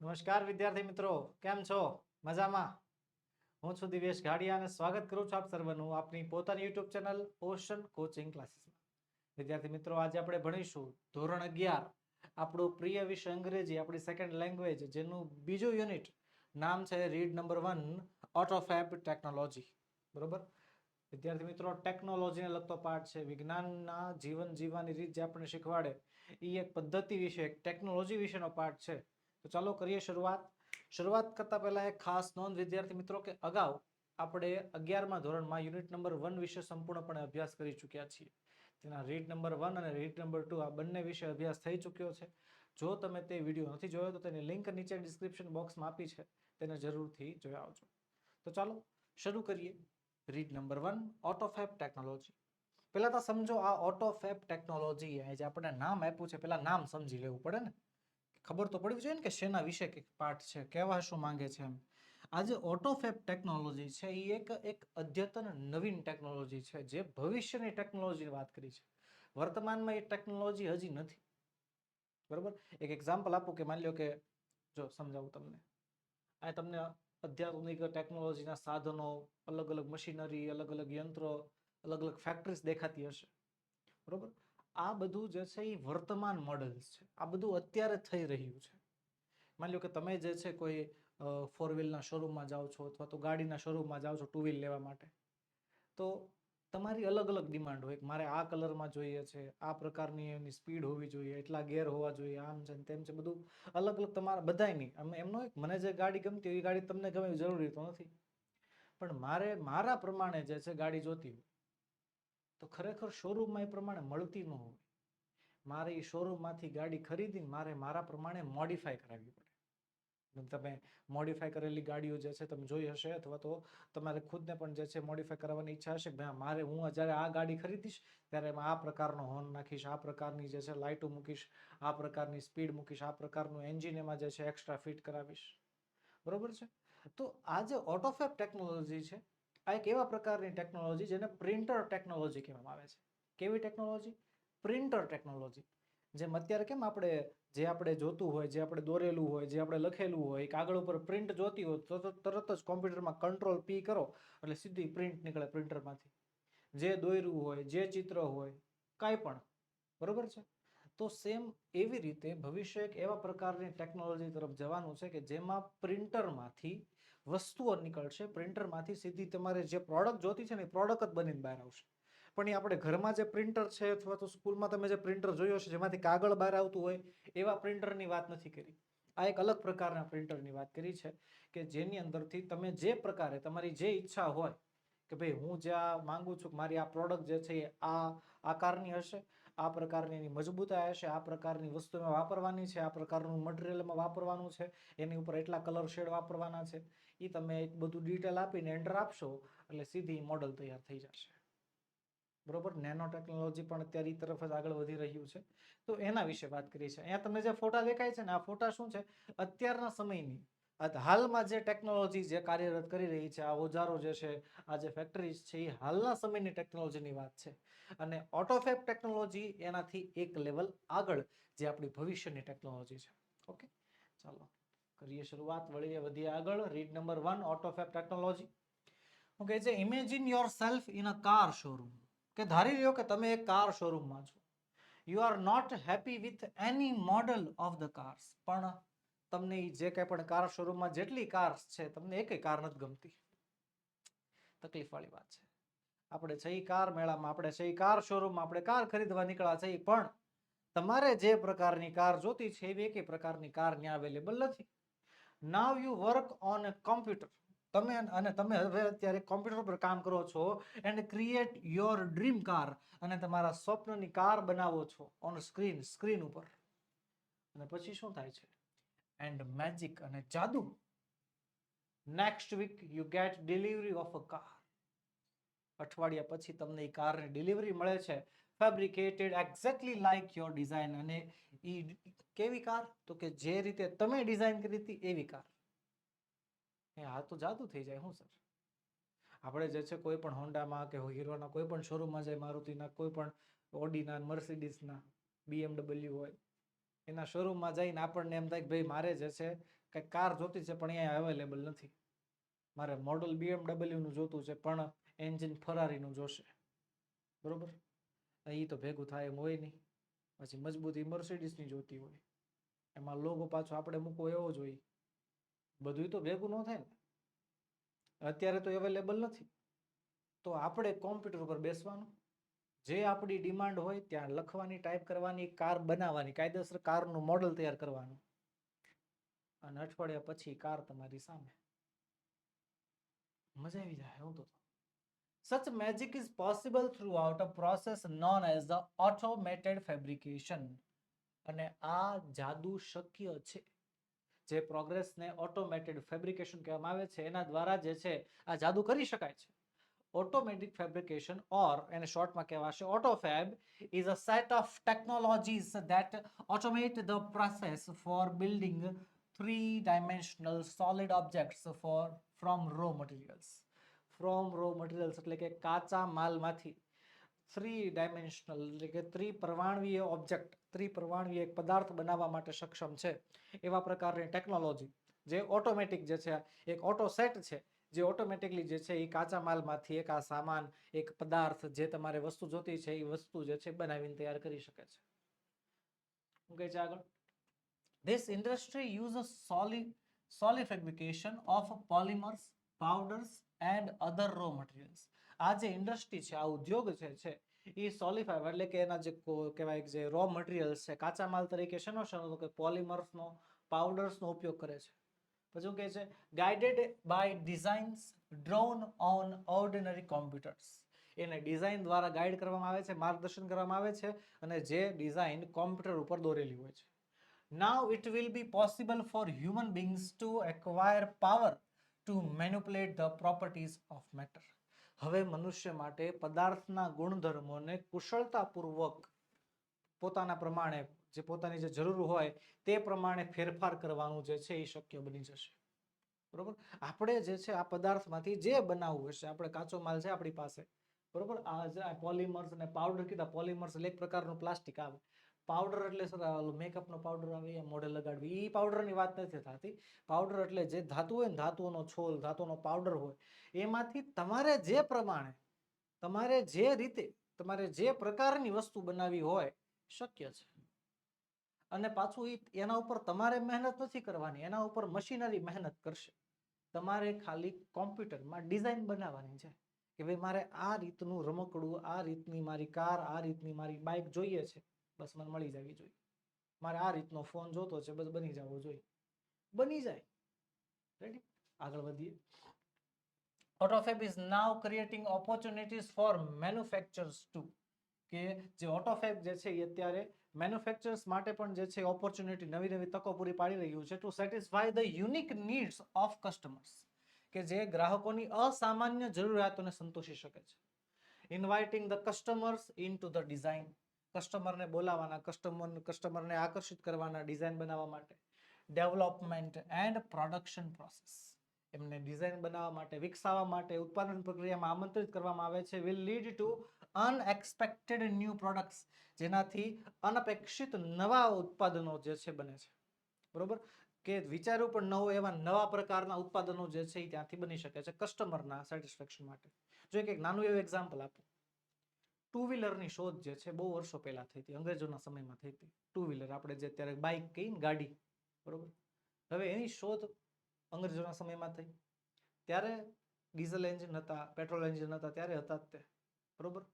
નમસ્કાર વિદ્યાર્થી મિત્રો, કેમ છો? મજામાં? હું છું દિવેશ ઘાડિયા અને સ્વાગત કરું છું આપ સર્વનું આપની પોતાની યુટ્યુબ ચેનલ ઓશન કોચિંગ ક્લાસીસમાં. વિદ્યાર્થી મિત્રો, આજે આપણે ભણીશું ધોરણ અગિયાર, આપણું પ્રિય વિષય અંગ્રેજી, આપણી સેકન્ડ લેંગ્વેજ જેનું બીજું યુનિટ નામ છે read number one autofab technology બરોબર? વિદ્યાર્થી મિત્રો ટેકનોલોજીને લગતો પાઠ છે. વિજ્ઞાનના જીવન જીવવાની રીત જે આપણને શીખવાડે એ એક પદ્ધતિ વિશે, એક ટેકનોલોજી વિશેનો પાઠ છે. તો ચાલો કરીએ શરૂઆત. શરૂઆત કરતા પહેલા એક ખાસ નોંધ, વિદ્યાર્થી મિત્રો, કે અગાઉ આપણે અગિયારમા ધોરણમાં યુનિટ નંબર વન વિશે સંપૂર્ણપણે અભ્યાસ કરી ચૂક્યા છીએ. તેના રીડ નંબર વન અને રીડ નંબર ટુ આ બંને વિશે અભ્યાસ થઈ ચૂક્યો છે. જો તમે તે વીડિયો નથી જોયો, તો તેની લિંક નીચે ડિસ્ક્રિપ્શન બોક્સમાં આપી છે. તેને જરૂરથી જોઈ આવજો. તો ચાલો શરૂ કરીએ. Read number one autofab technology. પહેલાં તો સમજો, આ ઓટોફેબ ટેકનોલોજી જે આપણે નામ આપ્યું છે, પહેલાં નામ સમજી લેવું પડે ને. ખબર તો પડવી જોઈએ ને કે શેના વિશે કંઈક પાઠ છે કહેવા શું માંગે છે એમ. આજે ઓટોફેપ ટેકનોલોજી છે એ એક એક અદ્યતન નવીન ટેકનોલોજી છે, જે ભવિષ્યની ટેકનોલોજીની વાત કરી છે. વર્તમાનમાં એ ટેકનોલોજી હજી નથી. બરાબર? એક એક્ઝામ્પલ આપું કે માની લો કે, જો સમજાવું તમને. આ તમને અત્યાધુનિક ટેકનોલોજીના સાધનો અલગ અલગ મશીનરી અલગ અલગ યંત્રો અલગ અલગ ફેક્ટરીઝ દેખાતી હશે. બરોબર? આ બધું જે છે એ વર્તમાન મોડલ્સ છે. આ બધું અત્યારે થઈ રહ્યું છે. માની લો કે તમે જે છે કોઈ ફોર વ્હીલના શોરૂમમાં જાઓ છો અથવા તો ગાડીના શોરૂમમાં જાઓ છો ટુ વ્હીલ લેવા માટે, તો તમારી અલગ અલગ ડિમાન્ડ હોય. મારે આ કલરમાં જોઈએ છે, આ પ્રકારની એની સ્પીડ હોવી જોઈએ, એટલા ગેર હોવા જોઈએ, આમ છે તેમ છે, બધું અલગ અલગ તમારા બધાયની. આમ એમનો એક, મને જે ગાડી ગમતી હોય એ ગાડી તમને ગમે જરૂરી તો નથી. પણ મારે, મારા પ્રમાણે જે છે ગાડી જોતી હોય તો ખરેખર શોરૂમમાં એ પ્રમાણે મળતી ન હોય. મારે એ શોરૂમમાંથી ગાડી ખરીદીને મારે મારા પ્રમાણે મોડિફાઈ કરાવવી પડે. તમે મોડિફાઈ કરેલી ગાડીઓ જે છે તમે જોઈ હશે અથવા તો તમારે ખુદને પણ જે છે મોડિફાઈ કરાવવાની ઈચ્છા હશે ભાઈ મારે હું જ્યારે આ ગાડી ખરીદીશ ત્યારે એમાં આ પ્રકારનો હોર્ન નાખીશ, આ પ્રકારની જે છે લાઇટો મૂકીશ, આ પ્રકારની સ્પીડ મૂકીશ, આ પ્રકારનું એન્જિન એમાં જે છે એક્સ્ટ્રા ફિટ કરાવીશ. બરોબર છે? તો આ જે ઓટોફેબ ટેકનોલોજી છે આ એક એવા પ્રકારની ટેકનોલોજી જેને પ્રિન્ટર ટેકનોલોજી કહેવામાં આવે છે. કેવી ટેકનોલોજી પ્રિન્ટર ટેકનોલોજી જેમ અત્યારે કેમ આપણે, જે આપણે જોતું હોય, જે આપણે દોરેલું હોય, જે આપણે લખેલું હોય કાગળ ઉપર પ્રિન્ટ જોતી હોય, તો તરત જ કોમ્પ્યુટરમાં કંટ્રોલ પી કરો, એટલે સીધી પ્રિન્ટ નીકળે પ્રિન્ટરમાંથી જે દોર્યું હોય, જે ચિત્ર હોય, કાંઈ પણ. બરોબર છે? તો સેમ એવી રીતે ભવિષ્ય એક એવા પ્રકારની ટેકનોલોજી તરફ જવાનું છે કે જેમાં પ્રિન્ટરમાંથી વસ્તુઓ નીકળશે. પ્રિન્ટરમાંથી સીધી તમારે જે પ્રોડક્ટ જોતી છે ને એ પ્રોડક્ટ જ બનીને બહાર આવશે. પણ એ આપણે ઘરમાં જે પ્રિન્ટર છે અથવા તો સ્કૂલમાં તમે જે પ્રિન્ટર જોયો છે જેમાંથી કાગળ બહાર આવતું હોય, એવા પ્રિન્ટરની વાત નથી કરી. આ એક અલગ પ્રકારના પ્રિન્ટરની વાત કરી છે કે જેની અંદરથી તમે જે પ્રકારે તમારી જે ઈચ્છા હોય કે ભાઈ હું જ્યાં માંગુ છું કે મારી આ પ્રોડક્ટ જે છે એ આ આકારની હશે આ પ્રકારની એની મજબૂતાઈ હશે, આ પ્રકારની વસ્તુ એમાં વાપરવાની છે, આ પ્રકારનું મટીરિયલ એમાં વાપરવાનું છે, એની ઉપર એટલા કલર શેડ વાપરવાના છે. એ તમે બધું ડિટેલ આપીને એન્ટર આપશો, એટલે સીધી મોડલ તૈયાર થઈ જશે. બરોબર? નેનો ટેકનોલોજી પણ અત્યારે એ તરફ જ આગળ વધી રહ્યું છે. તો એના વિશે વાત કરી છે અહીંયા તમને જે ફોટા દેખાય છે ને, આ ફોટા શું છે? અત્યારના સમયની હાલમાં જે ટેકનોલોજી જે કાર્યરત કરી રહી છે, આ ઓજારો જે છે, આ જે ફેક્ટરીઝ છે એ હાલના સમયની ટેકનોલોજીની વાત છે. અને ઓટોફેબ ટેકનોલોજી એનાથી એક લેવલ આગળ જે આપણી ભવિષ્યની ટેકનોલોજી છે. ઓકે ચાલો કરીએ શરૂઆત, વળીએ વધીએ આગળ. Read number one autofab technology. Okay જે imagine yourself in a car showroom કે ધારી લ્યો કે તમે એક કાર શોરૂમમાં છો. You are not happy with any model of the cars પણ તમને જે કંઈ પણ કાર શોરૂમમાં જેટલી કાર છે, તમને એકેય કાર નથી ગમતી. તકલીફ વાળી વાત છે. આપણે છે એ કાર મેળામાં, આપણે છે એ કાર શોરૂમમાં, આપણે કાર ખરીદવા નીકળ્યા છે પણ તમારે જે પ્રકારની કાર જોતી છે, એવી એકેય પ્રકારની કાર ત્યાં અવેલેબલ નથી. Now you work on a computer તમે અને તમે હવે અત્યારે કોમ્પ્યુટર પર કામ કરો છો and create your dream car અને તમારા સ્વપ્નની કાર બનાવો છો ઓન સ્ક્રીન સ્ક્રીન ઉપર. અને પછી શું થાય છે? એન્ડ મેજિક અને જાદુ. Next week you get delivery of a car અઠવાડિયા પછી તમને એ કારની ડિલિવરી મળે છે. Fabricated exactly like your design અને એ કેવી કાર તો કે જે રીતે તમે ડિઝાઇન કરી હતી એવી કાર એ આ તો જાદુ થઈ જાય, હું સર? આપણે જે છે કોઈ પણ હોન્ડામાં કે હીરોના કોઈ પણ શોરૂમમાં જાય, મારુતિના, કોઈ પણ ઓડીના મર્સિડીસના બીએમડબલ્યુ હોય એના શોરૂમમાં જઈને આપણને એમ થાય કે ભાઈ મારે જે છે કંઈક કાર જોતી છે, પણ અહીંયા અવેલેબલ નથી. મારે મોડલ બીએમડબલ્યુનું જોતું છે, પણ એન્જિન ફરારીનું જોશે. બરોબર? એ તો ભેગું થાય એમ હોય નહીં. પછી મજબૂતી મર્સિડીસની જોતી હોય. એમાં લોગો પાછો આપણે મૂકવો એવો જોઈએ બધું તો ભેગું ન થાય ને. અત્યારે તો અવેલેબલ નથી. તો આપણે કોમ્પ્યુટર ઉપર બેસવાનું. જે આપણી ડિમાન્ડ હોય ત્યાં લખવાની ટાઈપ કરવાની કાર બનાવવાની, કાયદેસર કારનું મોડલ તૈયાર કરવાનું. અને અઠવાડિયા પછી કાર તમારી સામે. મજા આવી જાય, હું તો such magic is possible throughout a process known as the automated fabrication અને આ જાદુ શક્ય છે. જે પ્રોગ્રેસને ઓટોમેટેડ ફેબ્રિકેશન કહેવામાં આવે છે, એના દ્વારા જે છે, આ જાદુ કરી શકાય છે. ઓટોમેટિક ફેબ્રિકેશન ઓર એને શોર્ટમાં કહેવાશે autofab is a set of technologies that automate the process for building three dimensional solid objects for from raw materials from raw materials એટલે કે કાચા માલમાંથી થ્રી ડાયમેન્શનલ એટલે કે ત્રિપરમાણવીય ઓબ્જેક્ટ ત્રિપરમાણવીય એક પદાર્થ બનાવવા માટે સક્ષમ છે. એવા પ્રકારની ટેકનોલોજી જે ઓટોમેટિક જે છે, એક ઓટો સેટ છે જે ઓટોમેટિકલી જે છે એ કાચા માલમાંથી એક આ સામાન, એક પદાર્થ જે તમારે વસ્તુ જોતી છે એ વસ્તુ જે છે બનાવીને તૈયાર કરી શકે છે. શું કહે છે આગળ. This industry use solid solid fabrication of polymers powders and other raw materials આ જે ઇન્ડસ્ટ્રી છે, આ ઉદ્યોગ છે છે એ સોલિફાય એટલે કે એના જે કહેવાય જે રો મટીરિયલ્સ છે, કાચા માલ તરીકે શેનો શેનો, કે પોલિમર્સનો પાવડર્સનો ઉપયોગ કરે છે. પછી કહે છે? Guided by designs drone on ordinary computers એને ડિઝાઇન દ્વારા ગાઈડ કરવામાં આવે છે, માર્ગદર્શન કરવામાં આવે છે અને જે ડિઝાઇન કોમ્પ્યુટર ઉપર દોરેલી હોય છે. Now it will be possible for human beings to acquire power to manipulate the properties of matter હવે મનુષ્ય માટે પદાર્થના ગુણધર્મોને કુશળતાપૂર્વક પોતાના પ્રમાણે જે પોતાની જે જરૂર હોય તે પ્રમાણે ફેરફાર કરવાનું જે છે એ શક્ય બની જશે. બરોબર? આપણે જે છે આ પદાર્થમાંથી જે બનાવવું હશે, આપણે કાચો માલ છે આપણી પાસે. બરોબર? આ જે પોલિમર્સ અને પાવડર કીધા, પોલિમર્સ એટલે એક પ્રકારનું પ્લાસ્ટિક આવે. પાવડર એટલે સર મેકઅપનો પાવડર આવે એ મોઢે લગાડવી એ પાવડરની વાત નથી થતી. પાવડર એટલે જે ધાતુ હોય ને, ધાતુઓનો છોલ, ધાતુનો પાવડર હોય, એમાંથી તમારે જે પ્રમાણે, તમારે જે રીતે, તમારે જે પ્રકારની વસ્તુ બનાવવી હોય, શક્ય છે. અને પાછું એ એના ઉપર તમારે મહેનત નથી કરવાની, એના ઉપર મશીનરી મહેનત કરશે. તમારે ખાલી કોમ્પ્યુટરમાં ડિઝાઇન બનાવવાની છે કે ભાઈ મારે આ રીતનું રમકડું, આ રીતની મારી કાર, આ રીતની મારી બાઇક જોઈએ છે, બસ મને મળી જવી જોઈએ. મારે આ રીતનો ફોન જોતો છે, બસ બની જવો જોઈએ. બની જાય. રેડી આગળ વધીએ. Autofab is now creating opportunities for manufacturers to કે જે ઓટોફેબ જે છે એ અત્યારે મેન્યુફેક્ચર્સ માટે પણ જે છે ઓપોર્ચ્યુનિટી નવી નવી તકો પૂરી પાડી રહ્યું છે to satisfy the unique needs of customers કે જે ગ્રાહકોની અસામાન્ય જરૂરિયાતોને સંતોષી શકે છે. Inviting the customers into the design કસ્ટમરને બોલાવવાના કસ્ટમર કસ્ટમરને આકર્ષિત કરવાના ડિઝાઇન બનાવવા માટે. ડેવલપમેન્ટ એન્ડ પ્રોડક્શન પ્રોસેસ એમને ડિઝાઇન બનાવવા માટે, વિકસાવવા માટે, ઉત્પાદન પ્રક્રિયામાં આમંત્રિત કરવામાં આવે છે. Will lead to unexpected new products જેનાથી અનપેક્ષિત નવા ઉત્પાદનો જે છે બને છે. બરોબર? કે વિચાર્યું પણ ન હોય એવા નવા પ્રકારના ઉત્પાદનો જે છે એ ત્યાંથી બની શકે છે કસ્ટમરના સેટિસ્ફેક્શન માટે. જો એક નાનું એવું એક્ઝામ્પલ આપું. ટુ વ્હીલરની શોધ જે છે બહુ વર્ષો પહેલાં થઈ હતી, અંગ્રેજોના સમયમાં થઈ હતી. ટુ વ્હીલર આપણે જે અત્યારે બાઇક કહીને ગાડી, બરોબર? હવે એની શોધ અંગ્રેજોના સમયમાં થઈ. ત્યારે ડીઝલ એન્જિન હતા પેટ્રોલ એન્જિન હતા, ત્યારે હતા તે. બરોબર?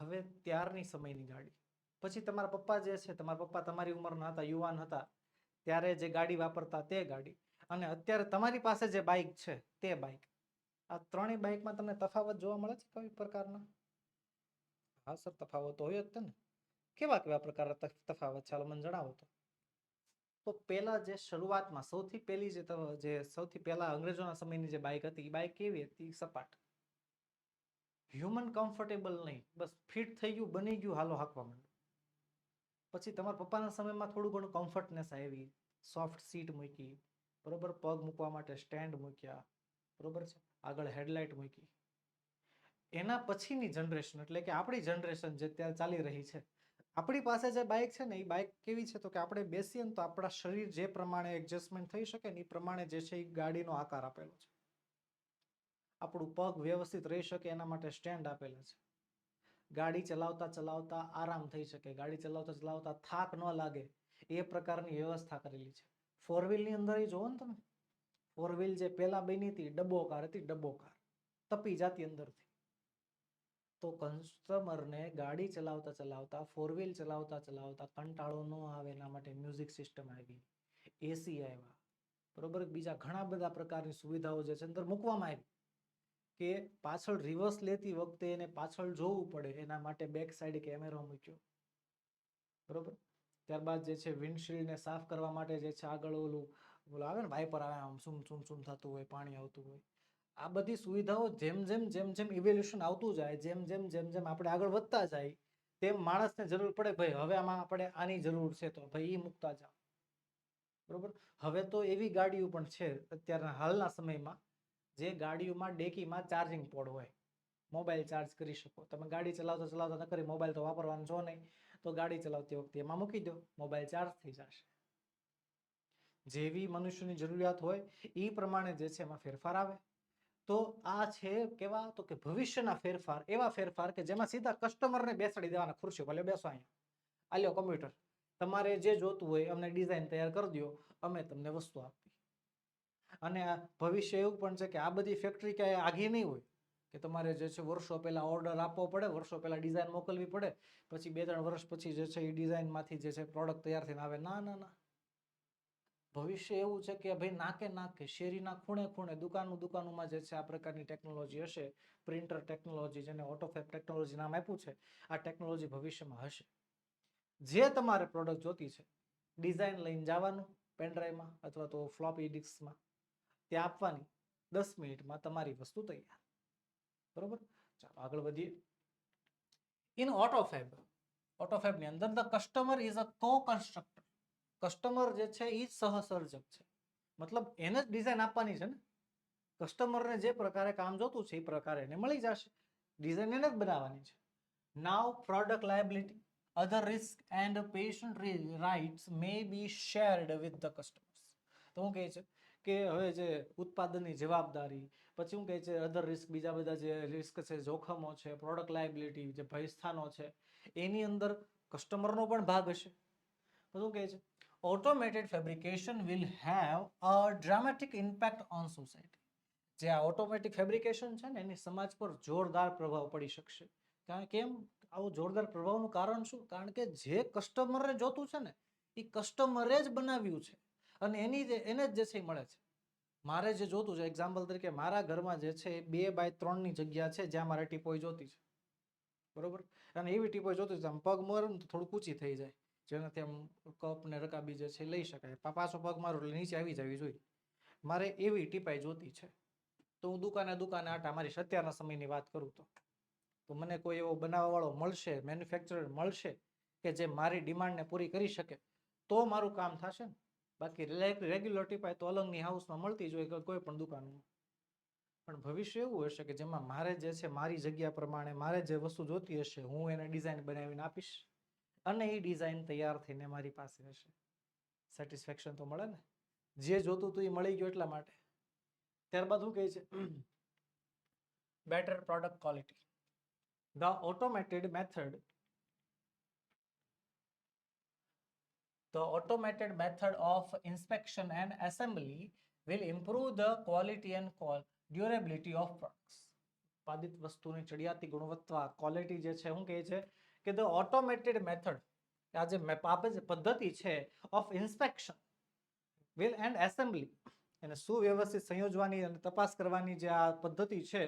હવે ત્યારની સમયની ગાડી પછી તમારા પપ્પા જે છે, તમારા પપ્પા તમારી ઉંમરના હતા, યુવાન હતા, ત્યારે જે ગાડી વાપરતા તે ગાડી. અને અત્યારે તમારી પાસે જે બાઇક છે, તે બાઇક આ ત્રણેય બાઇકમાં તમને તફાવત જોવા મળે છે કઈ પ્રકારના? હા સર તફાવત હોય જ ને. કેવા કેવા પ્રકારના તફાવત ચાલો મને જણાવો તો. તો પહેલા જે શરૂઆતમાં સૌથી પહેલી જે જે સૌથી પહેલા અંગ્રેજોના સમયની જે બાઇક હતી, એ બાઇક કેવી હતી? સપાટ. હ્યુમન કમ્ફર્ટેબલ નહીં. બસ ફિટ થઈ ગયું, બની ગયું, હાલો હાંકવા માંડો. પછી તમારા પપ્પાના સમયમાં થોડું ઘણું કમ્ફર્ટનેસ આવી. સોફ્ટ સીટ મૂકી. બરોબર? પગ મૂકવા માટે સ્ટેન્ડ મૂક્યા. બરોબર છે? આગળ હેડલાઇટ મૂકી. એના પછીની જનરેશન એટલે કે આપણી જનરેશન જે અત્યારે ચાલી રહી છે, આપણી પાસે જે બાઇક છે ને, એ બાઇક કેવી છે? તો કે આપણે બેસીએ ને તો આપણા શરીર જે પ્રમાણે એડજસ્ટમેન્ટ થઈ શકે ને, એ પ્રમાણે જે છે એ ગાડીનો આકાર આપેલો છે. આપણું પગ વ્યવસ્થિત રહી શકે એના માટે સ્ટેન્ડ આપેલા છે. ગાડી ચલાવતા ચલાવતા આરામ થઈ શકે. ગાડી ચલાવતા ચલાવતા થાક ન લાગે એ પ્રકારની વ્યવસ્થા કરેલી છે. ફોર વ્હીલની અંદર એ જોવો ને તમે. ફોર વ્હીલ જે પહેલા બની હતી, ડબ્બો કાર હતી, ડબ્બો કાર. તપી જાતી અંદરથી. તો કસ્ટમરને ગાડી ચલાવતા ચલાવતા ફોર વ્હીલ ચલાવતા ચલાવતા કંટાળો ન આવે એના માટે મ્યુઝિક સિસ્ટમ આવી. એસી આવ્યા. બરોબર? બીજા ઘણા બધા પ્રકારની સુવિધાઓ જે છે અંદર મૂકવામાં આવી. કે પાછળ રિવર્સ લેતી વખતે એને પાછળ જોવું પડે, એના માટે બેક સાઈડ કેમેરો મૂક્યો. બરોબર? ત્યારબાદ જે છે વિન્ડશીલ્ડને સાફ કરવા માટે જે છે આગળ ઓલું ઓલું આવે ને વાઇપર આવે, આમ સુમ સુમ સુમ થતું હોય, પાણી આવતું હોય. આ બધી સુવિધાઓ જેમ જેમ જેમ જેમ ઇવેલ્યુશન આવતું જાય, જેમ જેમ જેમ જેમ આપણે આગળ વધતા જાય, તેમ માણસને જરૂર પડે ભાઈ, હવે આમાં આપણે આની જરૂર છે તો ભાઈ એ મૂકતા જાઓ. બરોબર? હવે તો એવી ગાડીઓ પણ છે અત્યારના હાલના સમયમાં જે ગાડીઓમાં ડેકીમાં ચાર્જિંગ પોડ હોય મોબાઈલ ચાર્જ કરી શકો. તમે ગાડી ચલાવતા ચલાવતા ન કરી મોબાઈલ તો વાપરવાનો છો નહીં, તો ગાડી ચલાવતી વખતે એમાં મૂકી દો મોબાઈલ ચાર્જ થઈ જશે. જેવી મનુષ્યની જરૂરિયાત હોય એ પ્રમાણે જે છે એમાં ફેરફાર આવે. તો આ છે કેવા? તો કે ભવિષ્યના ફેરફાર, એવા ફેરફાર કે જેમાં સીધા કસ્ટમરને બેસાડી દેવાના ખુરશી ભલે બેસો અહીંયા. આલ્યો કમ્પ્યુટર તમારે જે જોતું હોય, અમને ડિઝાઇન તૈયાર કરી દો અમે તમને વસ્તુ આપી અને ભવિષ્ય એવું પણ છે કે આ બધી ફેક્ટરી ક્યાંય આઘી નહીં હોય. કે તમારે જે છે વર્ષો પહેલાં ઓર્ડર આપવો પડે, વર્ષો પહેલાં ડિઝાઇન મોકલવી પડે, પછી બે ત્રણ વર્ષ પછી જે છે એ ડિઝાઇનમાંથી જે છે પ્રોડક્ટ તૈયાર થઈને આવે. ના ના ના. ભવિષ્ય એવું છે કે ભાઈ નાકે નાકે, શેરીના ખૂણે ખૂણે દુકાનું દુકાનોમાં જે છે આ પ્રકારની ટેકનોલોજી હશે પ્રિન્ટર ટેકનોલોજી જેને ઓટોફેબ ટેકનોલોજી નામ આપ્યું છે, આ ટેકનોલોજી ભવિષ્યમાં હશે. જે તમારે પ્રોડક્ટ જોતી છે ડિઝાઇન લઈને જવાનું પેનડ્રાઈવમાં અથવા તો ફ્લોપી ડિસ્કમાં ત્યાં આપવાની દસ મિનિટમાં તમારી વસ્તુ તૈયાર. બરોબર? ચાલો, આગળ વધીએ. ઇન ઓટોફેબ ઓટોફેબની અંદર ધ કસ્ટમર ઇઝ અ કો કન્સ્ટ્રક્ટર કસ્ટમર જે છે એ સહસર્જક છે. મતલબ એને જ ડિઝાઇન આપવાની છે ને? કસ્ટમરને જે પ્રકારે કામ જોતું છે એ પ્રકારે એને મળી જશે. ડિઝાઇન એને જ બનાવવાની છે. Now product liability other risk and patient rights may be shared with the customers તો હું કહે છે કે હવે જે ઉત્પાદનની જવાબદારી, પછી શું કહે છે અધર રિસ્ક બીજા બધા જે રિસ્ક છે, જોખમો છે પ્રોડક્ટ લાયબિલિટી જે ભયસ્થાનો છે, એની અંદર કસ્ટમરનો પણ ભાગ હશે. બધું કહે છે automated fabrication will have a dramatic impact on society જે આ ઓટોમેટિક ફેબ્રિકેશન છે ને, એની સમાજ પર જોરદાર પ્રભાવ પડી શકશે. કારણ કેમ? આવું જોરદાર પ્રભાવનું કારણ શું? કારણ કે જે કસ્ટમરને જોતું છે ને, એ કસ્ટમરે જ બનાવ્યું છે. અને એની જે, એને જ જે છે મળે છે. મારે જે જોતું છે એક્ઝામ્પલ તરીકે મારા ઘરમાં જે છે બે બાય ત્રણની જગ્યા છે જ્યાં મારે ટીપોઈ જોતી છે. બરોબર? અને એવી ટીપોઈ જોતી છે આમ પગ મરે ને તો થોડુંક ઊંચી થઈ જાય. જેનાથી આમ કપ ને રકાબી જે છે લઈ શકાય. પાછો પગ મારું નીચે આવી જવી જોઈએ. મારે એવી ટીપાઈ જોતી છે. તો હું દુકાને દુકાને આટા મારી અત્યારના સમયની વાત કરું તો. તો મને કોઈ એવો બનાવવાવાળો મળશે મેન્યુફેક્ચરર મળશે કે જે મારી ડિમાન્ડને પૂરી કરી શકે, તો મારું કામ થશે ને? બાકી રેગ્યુલર ટીપાય તો અલંગની હાઉસમાં મળતી જ હોય કે કોઈ પણ દુકાનમાં. પણ ભવિષ્ય એવું હશે કે જેમાં મારે જે છે મારી જગ્યા પ્રમાણે મારે જે વસ્તુ જોતી હશે, હું એને ડિઝાઇન બનાવીને આપીશ અને એ ડિઝાઇન તૈયાર થઈને મારી પાસે હશે સેટિસ્ફેક્શન તો મળે ને? જે જોતું હતું એ મળી ગયું એટલા માટે. ત્યારબાદ શું કહે છે? Better product quality the automated method the automated method of inspection and assembly will improve the quality and durability of products. ઉત્પાદિત વસ્તુની ચડિયાતી ગુણવત્તા ક્વોલિટી જે છે શું કહે છે કે ધ ઓટોમેટેડ મેથડ આ જે આપે જે પદ્ધતિ છે of inspection will and assembly એને સુવ્યવસ્થિત સંયોજવાની અને તપાસ કરવાની જે આ પદ્ધતિ છે,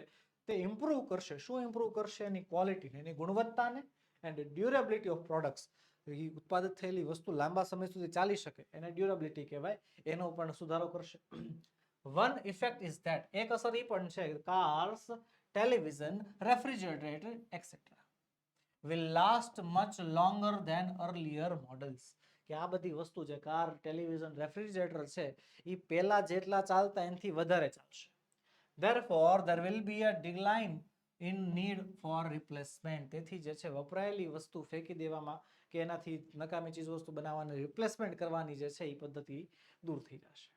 તે ઇમ્પ્રૂવ કરશે. શું ઇમ્પ્રૂવ કરશે? એની ક્વોલિટી એની ગુણવત્તાને એન્ડ ડ્યુરેબિલિટી ઓફ પ્રોડક્ટ્સ એ ઉત્પાદિત થયેલી વસ્તુ લાંબા સમય સુધી ચાલી શકે. એને ડ્યુરેબિલિટી કહેવાય. એનો પણ સુધારો કરશે. વન ઇફેક્ટ ઇઝ ધેટ એક અસર એ પણ છે cars television refrigerator etcetera will last much longer than earlier models કે આ બધી વસ્તુ છે કાર ટેલિવિઝન રેફ્રિજરેટર છે એ પહેલા જેટલા ચાલતા એનાથી વધારે ચાલશે. Therefore, there will be a decline in need for replacement તેથી જે છે, વપરાયેલી વસ્તુ ફેંકી દેવામાં કે એનાથી નકામી ચીજ વસ્તુ બનાવવાની રિપ્લેસમેન્ટ કરવાની જે છે, એ પદ્ધતિ દૂર થઈ જશે.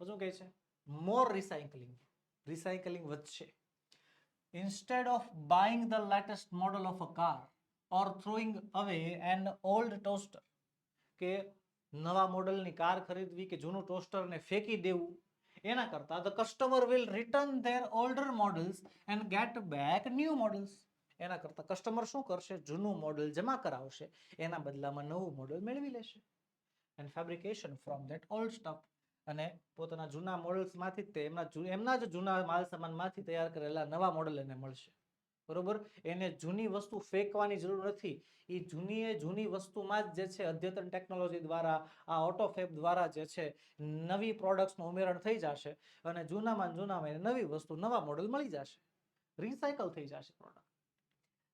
પછી કહે છે? મોર રિસાયકલિંગ રિસાયકલિંગ વધશે. Instead of buying the latest model of a car or throwing away an old toaster કે નવા મોડલની કાર ખરીદવી કે જૂનું ટોસ્ટરને ફેંકી દેવું એના કરતાં the customer will return their older models and get back new models એના કરતાં કસ્ટમર શું કરશે? જૂનું મોડલ જમા કરાવશે. એના બદલામાં નવું મોડલ મેળવી લેશે. And fabrication from that old stuff અને પોતાના જૂના મોડલ્સમાંથી તે એમના એમના જ જૂના માલ સામાનમાંથી તૈયાર કરેલા નવા મોડલ એને મળશે. બરોબર? એને જૂની વસ્તુ ફેંકવાની જરૂર નથી. એ જૂની એ જૂની વસ્તુમાં જ જે છે અદ્યતન ટેકનોલોજી દ્વારા, આ ઓટોફેપ દ્વારા જે છે નવી પ્રોડક્ટ્સનું ઉમેરણ થઈ જશે અને જૂનામાં જૂનામાં નવી વસ્તુ, નવા મોડલ મળી જશે. રિસાયકલ થઈ જશે product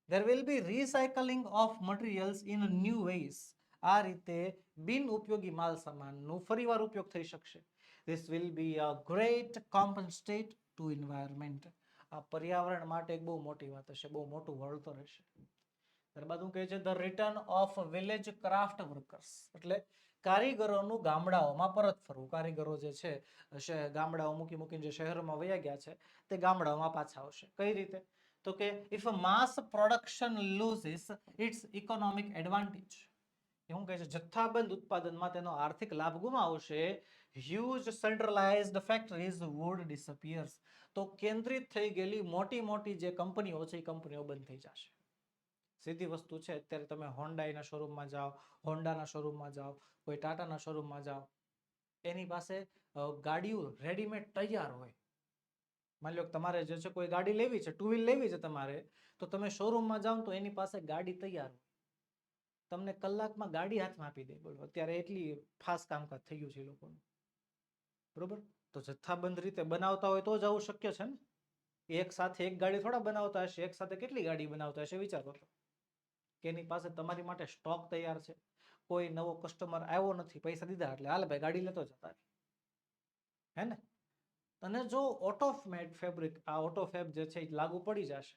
there will be recycling of materials in new ways. આ રીતે બિન ઉપયોગી માલ સામાનનું ફરીવાર ઉપયોગ થઈ શકશે. This will be a great compensate to environment. આ પર્યાવરણ માટે એક બહુ મોટી વાત હશે, બહુ મોટું વળતર હશે. ત્યારબાદ હું કહે છે? The return of village craft workers એટલે કારીગરોનું ગામડાઓમાં પરત ફરવું. કારીગરો જે છે ગામડાઓ મૂકી મૂકીને જે શહેરોમાં વયા ગયા છે, તે ગામડાઓમાં પાછા આવશે. કઈ રીતે? તો કે if mass production loses its economic advantage એ હું કહે છે? જથ્થાબંધ ઉત્પાદનમાં તેનો આર્થિક લાભ ગુમાવશે huge centralised factories would disappears તો કેન્દ્રિત થઈ ગયેલી મોટી મોટી જે કંપનીઓ છે, એ કંપનીઓ બંધ થઈ જશે. સીધી વસ્તુ છે, અત્યારે તમે હોન્ડાઈના શોરૂમમાં જાઓ હોન્ડાના શોરૂમમાં જાઓ, કોઈ ટાટાના શોરૂમમાં જાઓ, એની પાસે ગાડીઓ રેડીમેડ તૈયાર હોય. માની લો તમારે જે છે, કોઈ ગાડી લેવી છે ટુ વ્હીલ લેવી છે તમારે, તો તમે શોરૂમમાં જાઓ તો એની પાસે ગાડી તૈયાર હોય. તમને કલાકમાં ગાડી હાથમાં આપી દે બોલો. અત્યારે એટલી ફાસ્ટ કામકાજ થઈ ગયું છે લોકોનું. બરોબર? તો જથ્થાબંધ રીતે બનાવતા હોય તો જ આવું શક્ય છે ને? એક સાથે એક ગાડી થોડા બનાવતા હશે, એક સાથે કેટલી ગાડી બનાવતા હશે વિચારો કે એની પાસે તમારી માટે સ્ટોક તૈયાર છે. કોઈ નવો કસ્ટમર આવ્યો નથી, પૈસા દીધા એટલે હાલ ભાઈ ગાડી લેતો જતા. હે ને? અને જો ઓટોમેટ ફેબ્રિક આ ઓટોફેબ જે છે એ લાગુ પડી જશે.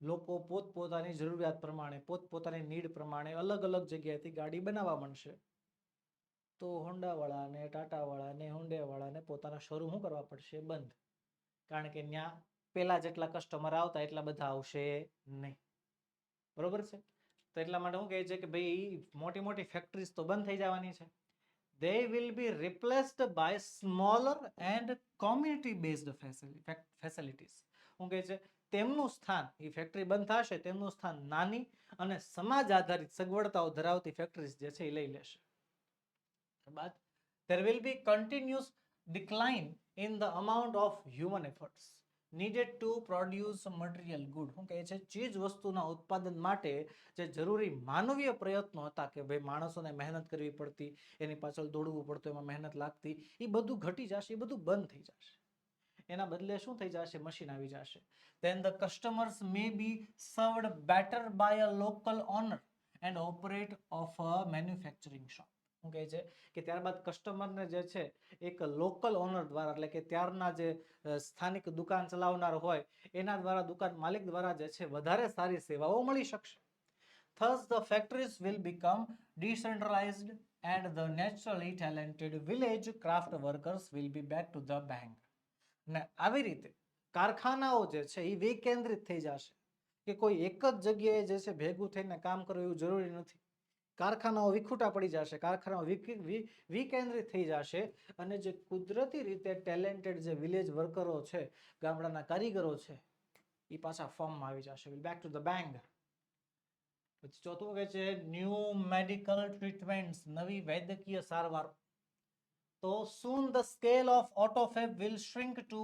લોકો પોતપોતાની જરૂરિયાત પ્રમાણે, પોતપોતાની નીડ પ્રમાણે અલગ અલગ જગ્યાએથી ગાડી બનાવવા માંડશે. તો હોન્ડા વાળાને ટાટા વાળાને હુન્ડે વાળાને પોતાના શોરૂમ શું કરવા પડશે? બંધ. કારણ કે ત્યાં પેલા જેટલા કસ્ટમર આવતા એટલા બધા આવશે નહીં. બરોબર છે? તો એટલા માટે હું કહે છે કે ભાઈ મોટી મોટી ફેક્ટરીઝ તો બંધ થઈ જવાની છે. They will be replaced by smaller and community based facilities. હું કહે છે, તેમનું સ્થાન એ ફેક્ટરી બંધ થશે, તેમનું સ્થાન નાની અને સમાજ આધારિત સગવડતાઓ ધરાવતી ફેક્ટરીઝ જે છે એ લઈ લેશે. બાદ there will be continuous decline in the amount of human efforts needed to produce material good હું કહે છે ચીજ વસ્તુના ઉત્પાદન માટે જે જરૂરી માનવીય પ્રયત્નો હતા કે ભાઈ માણસોને મહેનત કરવી પડતી એની પાછળ દોડવું પડતું એમાં મહેનત લાગતી એ બધું ઘટી જશે એ બધું બંધ થઈ જશે એના બદલે શું થઈ જશે મશીન આવી જશે then the customers may be served better by a local owner and operate of a manufacturing shop શું કહે છે? કે ત્યારબાદ કસ્ટમરને જે છે, એક લોકલ ઓનર દ્વારા, એટલે કે ત્યારના જે સ્થાનિક દુકાન ચલાવનાર હોય, એના દ્વારા દુકાન માલિક દ્વારા જે છે, વધારે સારી સેવાઓ મળી શકશે. Thus, the factories will become decentralized and the naturally talented village craft workers will be back to the bank. ને આવી રીતે કારખાનાઓ જે છે એ વિકેન્દ્રિત થઈ જશે. કે કોઈ એક જ જગ્યાએ જે છે, ભેગું થઈને કામ કરવું એવું જરૂરી નથી. કારખાનાઓ વિખૂટા પડી જશે, કારખાનાઓ વિકેન્દ્રિત થઈ જશે અને જે કુદરતી રીતે ટેલેન્ટેડ જે વિલેજ વર્કરો છે, ગામડાના કારીગરો છે એ પાછા ફોર્મમાં આવી જશે. બેક ટુ ધ બેંક પછી ચોથું કહે છે ન્યૂ મેડિકલ ટ્રીટમેન્ટ્સ નવી વૈદ્યકીય સારવાર. તો soon the scale of autofab will shrink to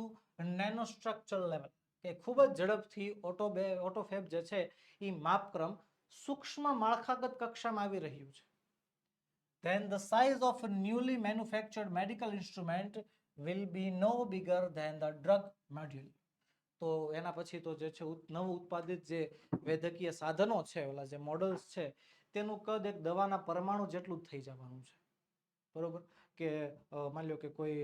nano structure level કે ખૂબ જ ઝડપથી ઓટો ઓટોફેબ જે છે એ માપક્રમ સૂક્ષ્મ માળખાગત કક્ષામાં આવી રહ્યું છે. The size of a newly manufactured medical instrument will be no bigger than the drug module. તો એના પછી તો જે છે નવું ઉત્પાદિત જે વૈદ્યકીય સાધનો છે, ઓલા જે મોડલ્સ છે, તેનું કદ એક દવાના પરમાણુ જેટલું જ થઈ જવાનું છે. બરોબર? કે માની લો કે કોઈ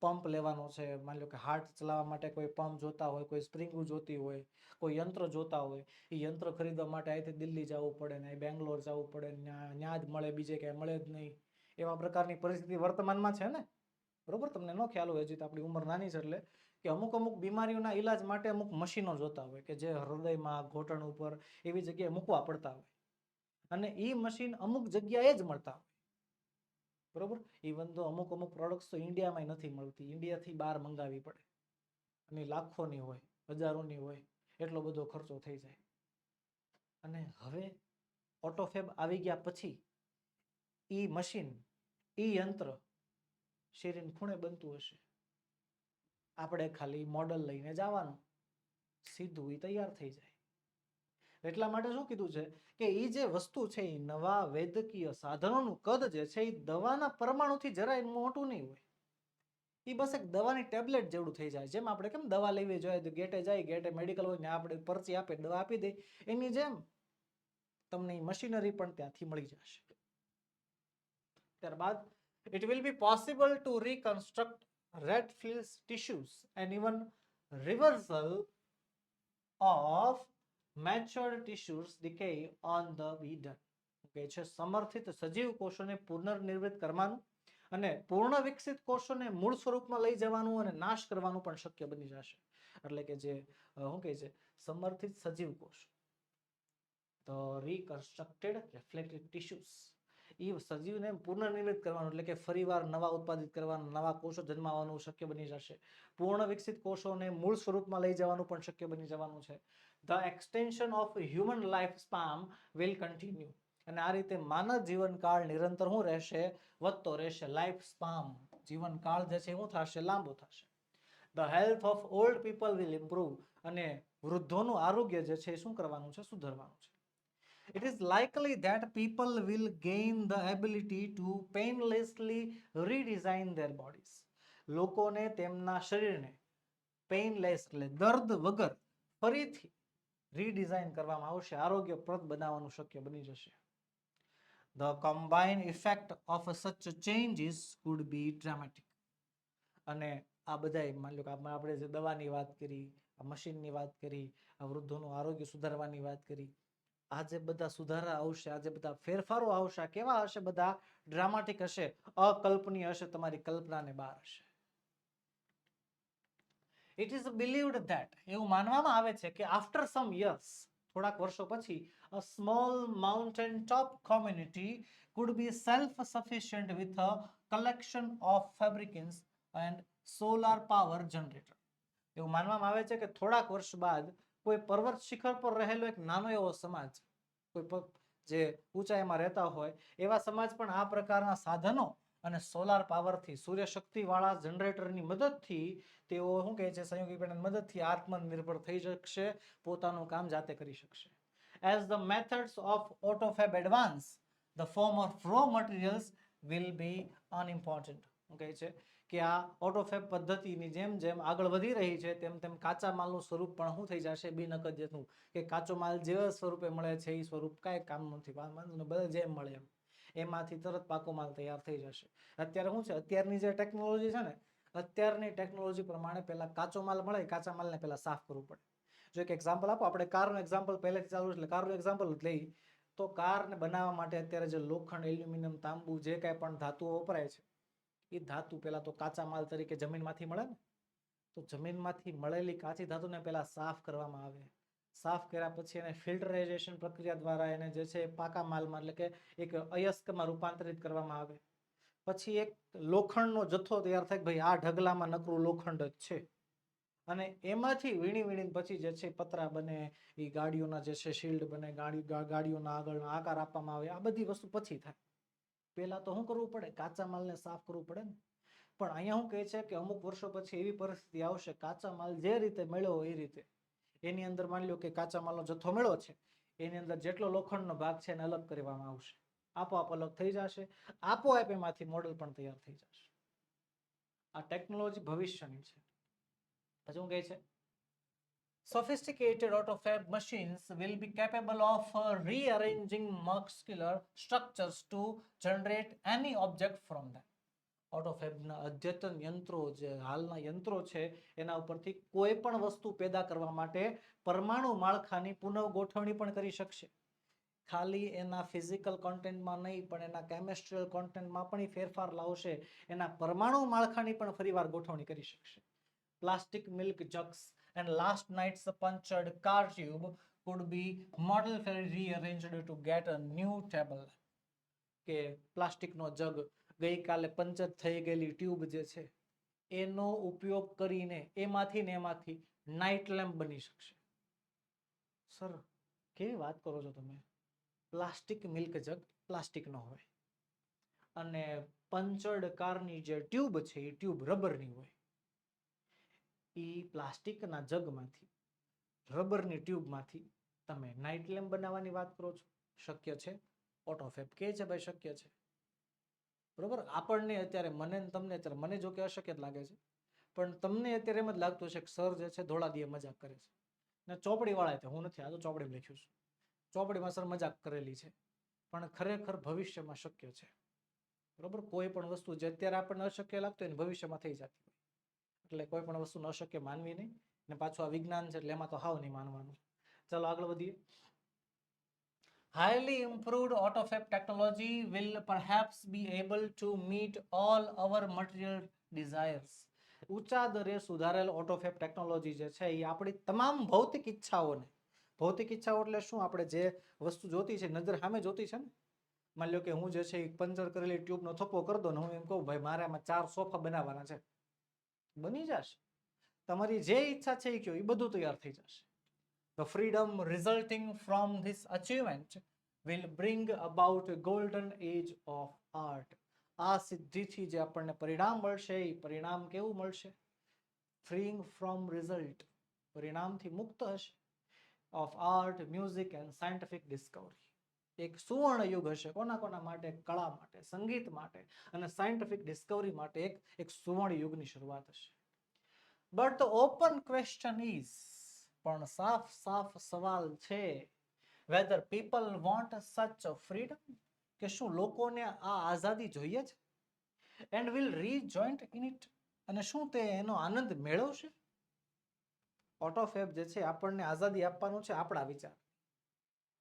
પંપ લેવાનો છે, માની લો કે હાર્ટ ચલાવવા માટે કોઈ પંપ જોતા હોય, કોઈ સ્પ્રિંગો જોતી હોય, કોઈ યંત્ર જોતા હોય, એ યંત્ર ખરીદવા માટે અહીંથી દિલ્હી જવું પડે ને બેંગ્લોર જવું પડે ત્યાં જ મળે, બીજે ક્યાંય મળે જ નહીં. એવા પ્રકારની પરિસ્થિતિ વર્તમાનમાં છે ને? બરોબર? તમને ન ખ્યાલ હોય, હજી તો આપણી ઉંમર નાની છે એટલે, કે અમુક અમુક બીમારીઓના ઈલાજ માટે અમુક મશીનો જોતા હોય, કે જે હૃદયમાં ઘોટણ ઉપર એવી જગ્યાએ મૂકવા પડતા હોય. અને એ મશીન અમુક જગ્યાએ જ મળતા હોય. બરોબર? ઇવન તો અમુક અમુક પ્રોડક્ટ્સ તો ઇન્ડિયામાં નથી મળતી. ઇન્ડિયાથી બહાર મંગાવી પડે. અને લાખોની હોય, હજારોની હોય, એટલો બધો ખર્ચો થઈ જાય. અને હવે ઓટોફેબ આવી ગયા પછી ઈ મશીન ઈ યંત્ર શેરીન ખૂણે બનતું હશે. આપણે ખાલી મોડલ લઈને જવાનું. સીધું એ તૈયાર થઈ જાય. એટલા માટે શું કીધું છે કે એ જે વસ્તુ છે એ નવા વૈદ્યકીય સાધનોનું કદ જે છે એ દવાના પરમાણુથી જરાય મોટું નહીં હોય. એ બસ એક દવાની ટેબ્લેટ જેવડું થઈ જાય. જેમ આપણે કેમ દવા લેવી જોઈએ ગેટે જાય, ગેટે મેડિકલ હોય ને આપણે પરચી આપે, દવા આપી દે, એની જેમ તમને મશીનરી પણ ત્યાંથી મળી જશે. ત્યારબાદ, it will be possible to reconstruct red fills tissues, and even reversal of matured tissues decay on the widen કે છે, સમર્થિત સજીવ કોષોને પુનર્નિર્મિત કરવાનું અને પૂર્ણ વિકસિત કોષોને મૂળ સ્વરૂપમાં લઈ જવાનું અને નાશ કરવાનું પણ શક્ય બની જશે. એટલે કે જે શું કહે છે, સમર્થિત સજીવ કોષ. તો રીકન્સ્ટ્રક્ટેડ રિફ્લેક્ટેડ tissues. એ સજીવને પુનર્નિર્મિત કરવાનું, એટલે કે ફરીવાર નવા ઉત્પાદિત કરવાનું, નવા કોષો જન્માવાનું શક્ય બની જશે. પૂર્ણ વિકસિત કોષોને મૂળ સ્વરૂપમાં લઈ જવાનું પણ શક્ય બની જવાનું છે. The extension of human life span will continue અને આ રીતે માનવ જીવનકાળ નિરંતર શું રહેશે? વધતો રહેશે. લાઈફ સ્પામ જીવનકાળ જે છે શું થશે? લાંબો થશે. The health of old people will improve અને વૃદ્ધોનું આરોગ્ય જે છે શું કરવાનું છે? સુધરવાનું છે. It is likely that people will gain the ability to painlessly redesign their bodies. લોકોને તેમના શરીરને પેઇનલેસ એટલે દર્દ વગર ફરીથી રીડિઝાઇન કરવામાં આવશે, આરોગ્યપ્રદ બનાવવાનું શક્ય બની જશે. The combined effect of such changes could be dramatic અને આ બધા માની લો કે આપણે જે દવાની વાત કરી, આ મશીનની વાત કરી, આ વૃદ્ધોનું આરોગ્ય સુધારવાની વાત કરી, આ જે બધા સુધારા આવશે, આ જે બધા ફેરફારો આવશે કેવા હશે બધા? ડ્રામાટિક હશે, અકલ્પનીય હશે, તમારી કલ્પનાને બહાર હશે. ઇટ ઇઝ બિલીવડ ધેટ એવું માનવામાં આવે છે કે આફ્ટર સમ યર્સ થોડાક વર્ષો પછી a small mountain top community could be self sufficient with a collection of fabrikins and solar power generator એવું માનવામાં આવે છે કે થોડાક વર્ષ બાદ, કોઈ પર્વત શિખર પર રહેલો એક નાનો એવો સમાજ, કોઈ જે ઊંચાઈમાં રહેતા હોય, એવા સમાજ પણ આ પ્રકારના સાધનો અને સોલાર પાવરથી સૂર્ય શક્તિવાળા જનરેટરની મદદથી તેઓ શું કહે છે, સંયોગી પેનલ મદદથી આત્મનિર્ભર થઈ શકશે, પોતાનું કામ જાતે કરી શકશે. As the methods of autofab advance the form of raw materials will be unimportant કહે છે? કે આ ઓટોફેબ પદ્ધતિની જેમ જેમ આગળ વધી રહી છે, તેમ તેમ કાચા માલનું સ્વરૂપ પણ શું થઈ જશે? બિનઅગત્યનું કે કાચો માલ જે સ્વરૂપે મળે છે, એ સ્વરૂપ કાંઈ કામ નથી બધા જેમ મળે એમ. એમાંથી તરત પાકો માલ તૈયાર થઈ જશે. અત્યારે શું છે? અત્યારની જે ટેકનોલોજી છે ને, અત્યારની ટેકનોલોજી પ્રમાણે પહેલાં કાચો માલ મળે કાચા માલને પહેલા સાફ કરવું પડે. જો એક એક્ઝામ્પલ આપો, આપણે કારનું એક્ઝામ્પલ પહેલેથી ચાલુ એટલે કારનું એક્ઝામ્પલ લઈ તો કારને બનાવવા માટે અત્યારે જે લોખંડ, એલ્યુમિનિયમ, તાંબુ, જે કાંઈ પણ ધાતુઓ વપરાય છે, એ ધાતુ પહેલાં તો કાચા માલ તરીકે જમીનમાંથી મળે ને? તો જમીનમાંથી મળેલી કાચી ધાતુને પહેલાં સાફ કરવામાં આવે. સાફ કર્યા પછી એને ફિલ્ટરાઇઝેશન પ્રક્રિયા દ્વારા એને જે છે પાકા માલમાં એટલે કે એક અયસ્કમાં રૂપાંતરિત કરવામાં આવે. પછી એક લોખંડનો જથ્થો તૈયાર થાય ભાઈ આ ઢગલામાં નકરું લોખંડ જ છે. અને એમાંથી વીણી વીણીને પછી જે છે પતરા બને એ ગાડીઓના જે છે શિલ્ડ બને, ગાડી ગાડીઓના આગળનો આકાર આપવામાં આવે, આ બધી વસ્તુ પછી થાય. પહેલાં તો શું કરવું પડે? કાચા માલને સાફ કરવું પડે ને. પણ અહીંયા શું કહે છે કે અમુક વર્ષો પછી એવી પરિસ્થિતિ આવશે કાચા માલ જે રીતે મળ્યો એ રીતે. એની અંદર માની લો કે કાચા માલનો જથ્થો મળ્યો છે એની અંદર જેટલો લોખંડનો ભાગ છે એને અલગ કરવામાં આવશે આપોઆપ અલગ થઈ જશે આપોઆપ એમાંથી મોડેલ પણ તૈયાર થઈ જશે આ ટેકનોલોજી ભવિષ્યની છે શું કહે છે autofab machines will be capable of uh, rearranging muscular structures to generate any object from them ઓટોફેબના અદ્યતન યંત્રો જે હાલના યંત્રો છે, એના ઉપરથી કોઈ પણ વસ્તુ પેદા કરવા માટે પરમાણુ માળખાની પુનઃગોઠવણી પણ કરી શકશે. ખાલી એના ફિઝિકલ કોન્ટેન્ટમાં નહીં, પણ એના કેમેસ્ટ્રીયલ કોન્ટેન્ટમાં પણ ફેરફાર લાવશે, એના પરમાણુ માળખાની પણ ફરીવાર ગોઠવણી કરી શકશે. Plastic milk and last night's punctured car tube could be modularly rearranged to get a new table. કે પ્લાસ્ટિકનો જગ ગઈકાલે પંચર થઈ ગયેલી ટ્યુબ જે છે, એનો ઉપયોગ કરીને એમાંથી ને એમાંથી નાઇટ લેમ્પ બની શકશે. સર, કેવી વાત કરો છો તમે? પ્લાસ્ટિક મિલ્ક જગ પ્લાસ્ટિકનો હોય. અને પંચર્ડ કારની જે ટ્યુબ છે, એ ટ્યુબ રબરની હોય. એ પ્લાસ્ટિકના જગમાંથી, રબરની ટ્યુબમાંથી તમે નાઇટ લેમ્પ બનાવવાની વાત કરો છો? શક્ય છે? ઓટોફેબ કે છે ભાઈ, શક્ય છે? બરોબર? આપણને અત્યારે મને તમને અત્યારે મને જો કે અશક્ય લાગે છે. પણ તમને અત્યારે એમ જ લાગતું છે કે સર જે છે ધોળા દીએ મજાક કરે છે. ને ચોપડી વાળા તે હું નથી, આ તો ચોપડીમાં લખ્યું છું. ચોપડીમાં સર મજાક કરેલી છે. પણ ખરેખર ભવિષ્યમાં શક્ય છે. બરોબર? કોઈ પણ વસ્તુ જે અત્યારે આપણને અશક્ય લાગતું હોય ભવિષ્યમાં થઈ જતી હોય. એટલે કોઈ પણ વસ્તુને અશક્ય માનવી નહીં. ને પાછું આ વિજ્ઞાન છે એટલે એમાં તો હાવ નહીં માનવાનું. ચાલો આગળ વધીએ. Highly improved autofab technology will perhaps be able to meet all our material desires. ઊંચા દરે સુધારેલ ઓટોફેબ ટેકનોલોજી જે છે, એ આપણી તમામ ભૌતિક ઈચ્છાઓને, ભૌતિક ઈચ્છાઓ એટલે શું? આપણે જે વસ્તુ જોતી છે, નજર સામે જોતી છે ને? માની લો કે હું જે છે એ પંચર કરેલી ટ્યુબનો થપ્પો કરી દો ને, હું એમ કહું, ભાઈ, મારે આમાં ચાર સોફા બનાવવાના છે. બની જશે. તમારી જે ઈચ્છા છે એ કયો, એ બધું તૈયાર થઈ જશે. The freedom resulting from this achievement will bring about a golden age of art. આ સિદ્ધિથી જે આપણને પરિણામ મળશે, એ પરિણામ કેવું મળશે? ફ્રીંગ ફ્રોમ રિઝલ્ટ પરિણામથી મુક્ત હશે. Of art music and scientific discovery એક સુવર્ણ યુગ હશે કોના કોના માટે? કળા માટે, સંગીત માટે અને સાયન્ટિફિક ડિસ્કવરી માટે એક એક સુવર્ણ યુગની શરૂઆત હશે. But the open question is પણ સાફ સાફ સવાલ છે whether people want such freedom કે શું લોકોને આ આઝાદી જોઈએ છે? And will rejoice in it અને શું તે એનો આનંદ મેળવશે? ઓટોફેબ જે છે, આપણને આઝાદી આપવાનું છે આપણા વિચાર.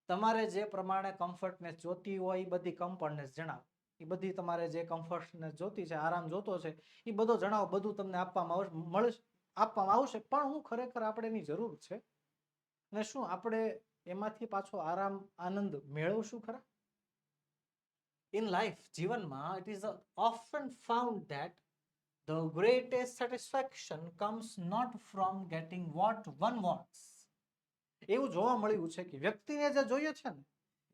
તમારે જે પ્રમાણે કમ્ફર્ટનેસ જોતી હોય એ બધી કમ્ફર્ટનેસ જણાવો. એ બધી તમારે જે કમ્ફર્ટનેસ જોતી છે, આરામ જોતો છે એ બધો જણાવો, બધું તમને આપવામાં આવશે મળશે. આપવામાં આવશે, પણ હું ખરેખર આપણે એની જરૂર છે. અને શું આપણે એમાંથી પાછો આરામ, આનંદ મેળવશું ખરા? ઇન લાઈફ જીવનમાં it is often found that the greatest satisfaction comes not from getting what one wants એવું જોવા મળ્યું છે કે વ્યક્તિને જે જોઈએ છે ને,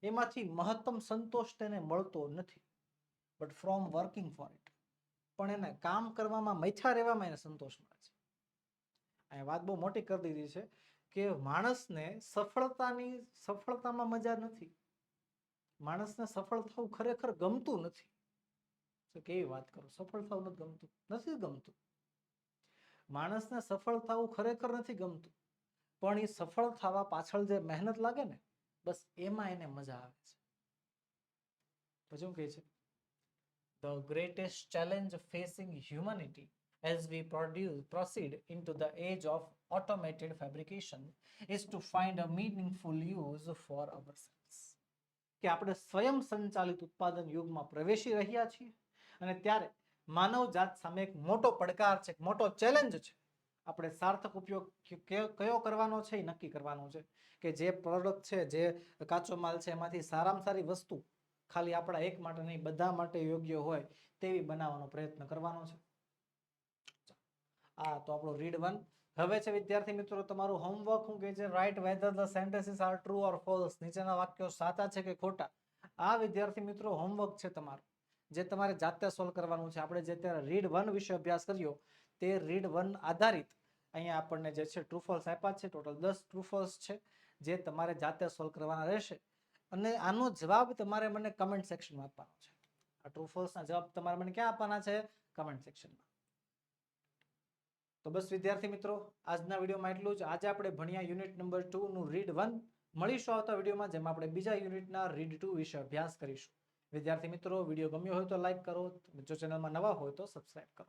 એમાંથી મહત્તમ સંતોષ તેને મળતો નથી. But from working for it પણ એને કામ કરવામાં મૈથા રહેવામાં એને સંતોષ મળે છે. અહીંયા વાત બહુ મોટી કરી દીધી છે કે માણસને સફળતાની, સફળતામાં મજા નથી. માણસને સફળ થવું ખરેખર ગમતું નથી. કેવી વાત કરો? સફળ થવું નથી ગમતું. નથી ગમતું. માણસને સફળ થવું ખરેખર નથી ગમતું. પણ એ સફળ થવા પાછળ જે મહેનત લાગે ને, બસ એમાં એને મજા આવે છે. પછી શું કહે છે? The greatest challenge facing humanity as we produce, proceed into the age of automated fabrication is to find a meaningful use for ourselves. કે આપણે સ્વયં સંચાલિત ઉત્પાદન યુગમાં પ્રવેશી રહ્યા છીએ અને ત્યારે માનવ જાત સામે એક મોટો પડકાર છે મોટો ચેલેન્જ છે આપણે સાર્થક ઉપયોગ કયો કરવાનો છે એ નક્કી કરવાનો છે કે જે પ્રોડક્ટ છે જે કાચો માલ છે એમાંથી સારામાં સારી વસ્તુ ખાલી આપણા એક માટે નહીં બધા માટે યોગ્ય હોય તેવી બનાવવાનો પ્રયત્ન કરવાનો છે આ તો આપણું રીડ વન હવે છે વિદ્યાર્થી મિત્રો, તમારું હોમવર્ક શું કહે છે write whether the sentences are true or false નીચેના વાક્યો સાચા છે કે ખોટા? આ વિદ્યાર્થી મિત્રો હોમવર્ક છે તમારું. જે તમારે જાતે સોલ્વ કરવાનું છે. આપણે જે ત્યારે રીડ વન વિશે અભ્યાસ કર્યો, તે રીડ વન આધારિત. અહીંયા આપણને જે છે ટ્રુ ફોલ્સ આપ્યા છે. ટોટલ દસ ટ્રુ ફોલ્સ છે. જે તમારે જાતે સોલ્વ કરવાના રહેશે. અને આનો જવાબ તમારે મને કમેન્ટ સેક્શનમાં આપવાનો છે. આ ટ્રુ ફોલ્સના જવાબ તમારે મને ક્યાં આપવાના છે? કમેન્ટ સેક્શનમાં તો બસ વિદ્યાર્થી મિત્રો, આજના વિડીયોમાં એટલું જ. આજે આપણે ભણ્યા યુનિટ નંબર ટુ નું રીડ વન મળીશું આવતા વિડીયોમાં, જેમાં આપણે બીજા યુનિટના રીડ ટુ વિશે અભ્યાસ કરીશું. વિદ્યાર્થી મિત્રો, વીડિયો ગમ્યો હોય તો લાઈક કરો. જો ચેનલમાં નવા હોય તો સબસ્ક્રાઇબ કરો.